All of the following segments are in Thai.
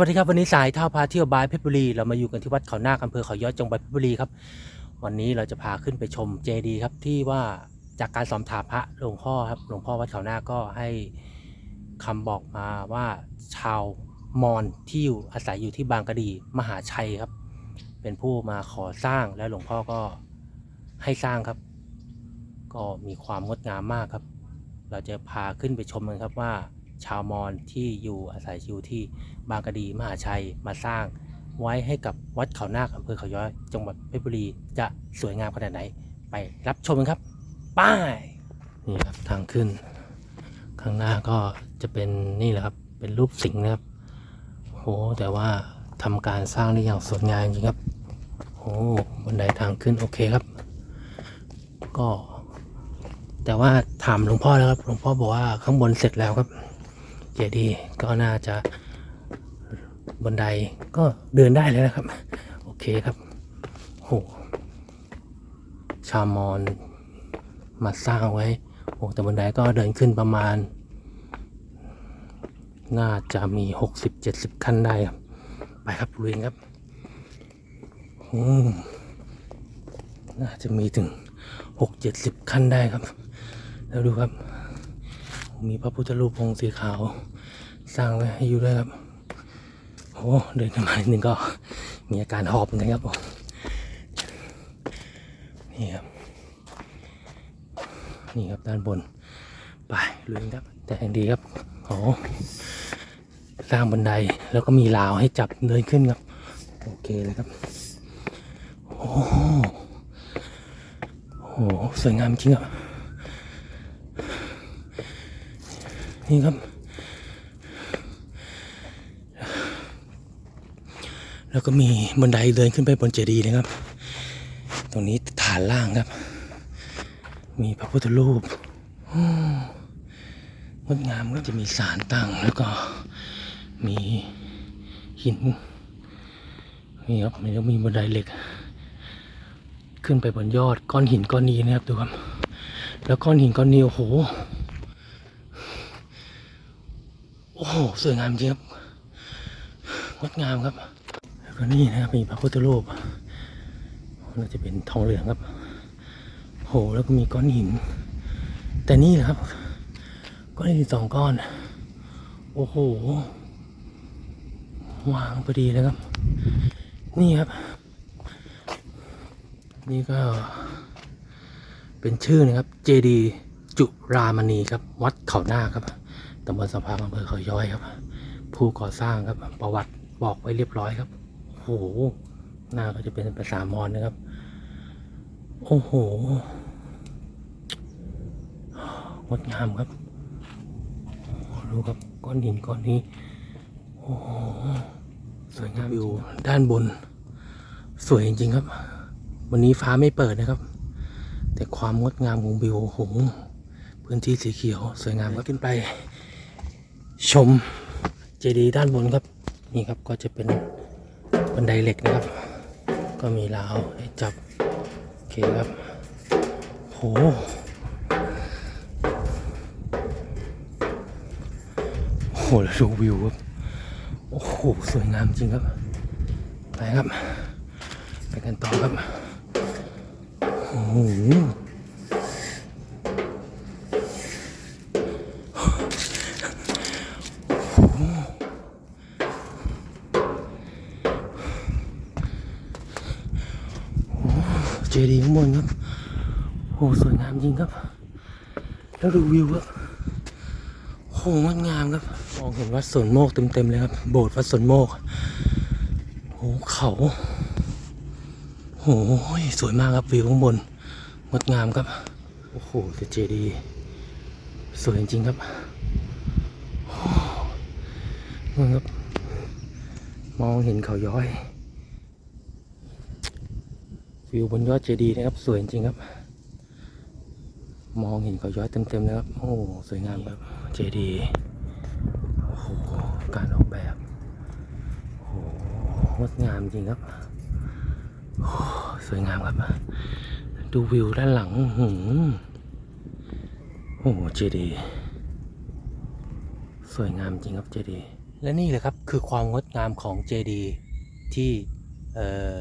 วัสดีครับวันนี้สายเท่าพาเที่ยวบายเพชรบุรี เรามาอยู่กันที่วัดเขาหน้าอำเภอเขาย้อยจังหวัดเพชรบุรีครับ วันนี้เราจะพาขึ้นไปชมเจดีย์ครับที่ว่าจากการสอบถามพระหลวงพ่อครับหลวงพ่อวัดเขาหน้าก็ให้คำบอกมาว่าชาวมอญที่อยู่อาศัยอยู่ที่บางกะดีมหาชัยครับ เป็นผู้มาขอสร้างและหลวงพ่อก็ให้สร้างครับ ก็มีความงดงามมากครับ เราจะพาขึ้นไปชมกันครับว่า ชาวมอญที่อยู่อาศัยอยู่ที่บางกะดีมหาชัยมาสร้าง ไว้ให้กับวัดเขานาคอำเภอเขาย้อยจังหวัดเพชรบุรีจะสวยงามขนาดไหน ไปรับชมกันครับป้ายนี่ครับทางขึ้น ข้างหน้าก็จะเป็นนี่แหละครับเป็นรูปสิงห์นะครับโหแต่ว่าทำการสร้างได้อย่างสวยงามจริงครับโอ้บันไดทางขึ้นโอเคครับ ก็ แต่ว่าถามหลวงพ่อแล้วครับหลวงพ่อบอกว่าข้างบนเสร็จแล้วครับ เจดีย์ก็น่าจะบันไดก็เดินได้เลยนะครับ โอเคครับโหชามอญมาสร้างไว้โอ้แต่บันไดก็เดินขึ้นประมาณ น่าจะมีหกสิบเจ็ดสิบขั้นได้ครับ ไปครับลุยครับน่าจะมีถึงหกเจ็ดสิบขั้นได้ครับ แล้วดูครับ มีพระพุทธรูปองค์สีขาว สร้างไว้ให้อยู่ด้วยครับโอ้เดินขึ้นมานิดนึงก็มีอาการหอบเหมือนกันครับผมนี่ครับ นี่ครับด้านบน ไปลุยครับ แต่อย่างดีครับโอ้สร้างบันไดแล้วก็มีราวให้จับเดินขึ้นครับ โอเคเลยครับ โอ้โหสวยงามจริงครับ นี่ครับ แล้วก็มีบันไดเดินขึ้นไปบนเจดีย์นะครับ ตรงนี้ฐานล่างครับ มีพระพุทธรูปงดงามก็จะมีสารตั้งแล้วก็มีหินนี่ครับมันก็มีบันไดเหล็ก ขึ้นไปบนยอดก้อนหินก้อนนี้นะครับดูครับ แล้วก้อนหินก้อนนี้โอ้โห โอ้โหสวยงามจริงครับงดงามครับ แล้วก็นี่นะครับมีพระพุทธรูปน่าจะเป็นทองเหลืองครับโหแล้วก็มีก้อนหิน แต่นี่แหละครับ ก้อนหินสองก้อน โอ้โหวางพอดีเลยครับ นี่ครับ นี่ก็ เป็นชื่อนะครับ เจดี จุรามณีครับ วัดเขาหน้าครับ ตำบลสะพานอำเภอเขาย้อยครับ ผู้ก่อสร้างครับประวัติบอกไว้เรียบร้อยครับโอ้โหหน้าก็จะเป็นภาษามอญนะครับ โอ้โหงดงามครับโอ้ดูครับก้อนหินก้อนนี้โอ้โหสวยงามอยู่ด้านบน สวยจริงๆครับ วันนี้ฟ้าไม่เปิดนะครับ แต่ความงดงามของวิวโอ้โหพื้นที่สีเขียว สวยงามครับขึ้นไป ชมเจดีย์ด้านบนครับ นี่ครับก็จะเป็นบันไดเหล็กนะครับ ก็มีราวให้จับ โอเคครับโหโอ้โหแล้วดูวิวครับ โอ้โห สวยงามจริงครับ ไปครับ ไปกันต่อครับ โอ้โห เจดีย์ข้างบนครับโหสวยงามจริงครับ แล้วดูวิวครับโหงดงามครับมองเห็นวัดสวนโมกเต็มๆเลยครับ โบสถ์วัดสวนโมกโหเขาโหสวยมากครับวิวข้างบนงดงามครับโอ้โหแต่เจดีย์สวยจริงๆครับโอ้นั่นครับ มองเห็นเขาย้อย วิวบนยอดเจดีย์นะครับ สวยจริงครับ มองเห็นเขาย้อยเต็มๆเลยครับ โอ้สวยงามครับเจดีย์โอ้โหการออกแบบโอ้โหงดงามจริงครับโอ้สวยงามครับ ดูวิวด้านหลังหืโอ้โหเจดีย์สวยงามจริงครับเจดีย์และนี่เลยครับคือความงดงามของเจดีย์ที่เอ่อ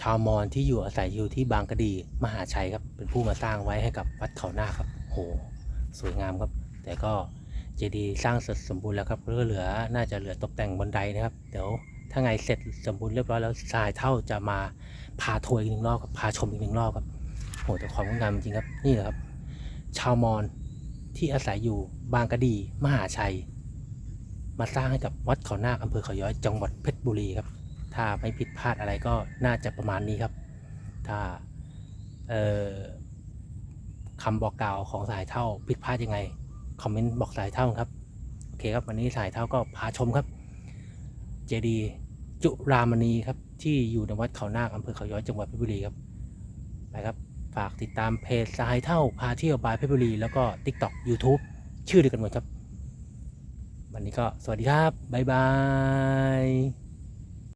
ชาวมอญที่อยู่อาศัยอยู่ที่บางกะดีมหาชัยครับ เป็นผู้มาสร้างไว้ให้กับวัดเขาหน้าครับโหสวยงามครับ แต่ก็เจดีย์สร้างเสร็จสมบูรณ์แล้วครับก็เหลือน่าจะเหลือตกแต่งบันไดนะครับ เดี๋ยวถ้าไงเสร็จสมบูรณ์เรียบร้อยแล้วทรายเท่าจะมาพาทัวร์อีกหนึ่งรอบครับพาชมอีกหนึ่งรอบครับโหแต่ความงดงามจริงครับนี่แหละครับ ชาวมอญที่อาศัยอยู่บางกะดีมหาชัย มาสร้างให้กับวัดเขานาคอำเภอเขาย้อยจังหวัดเพชรบุรีครับ ถ้าไม่ผิดพลาดอะไรก็น่าจะประมาณนี้ครับ ถ้าคำบอกกล่าวของสายเท่าผิดพลาดยังไง คอมเมนต์บอกสายเท่าครับ โอเคครับวันนี้สายเท่าก็พาชมครับ เจดีย์จุรามณีครับ ที่อยู่ในวัดเขานาคอำเภอเขาย้อยจังหวัดเพชรบุรีครับไปครับฝากติดตามเพจสายเท่าพาเที่ยวบายเพชรบุรีแล้วก็ TikTok YouTube ชื่อเดียวกันหมดครับ วันนี้ก็สวัสดีครับ บ๊ายบาย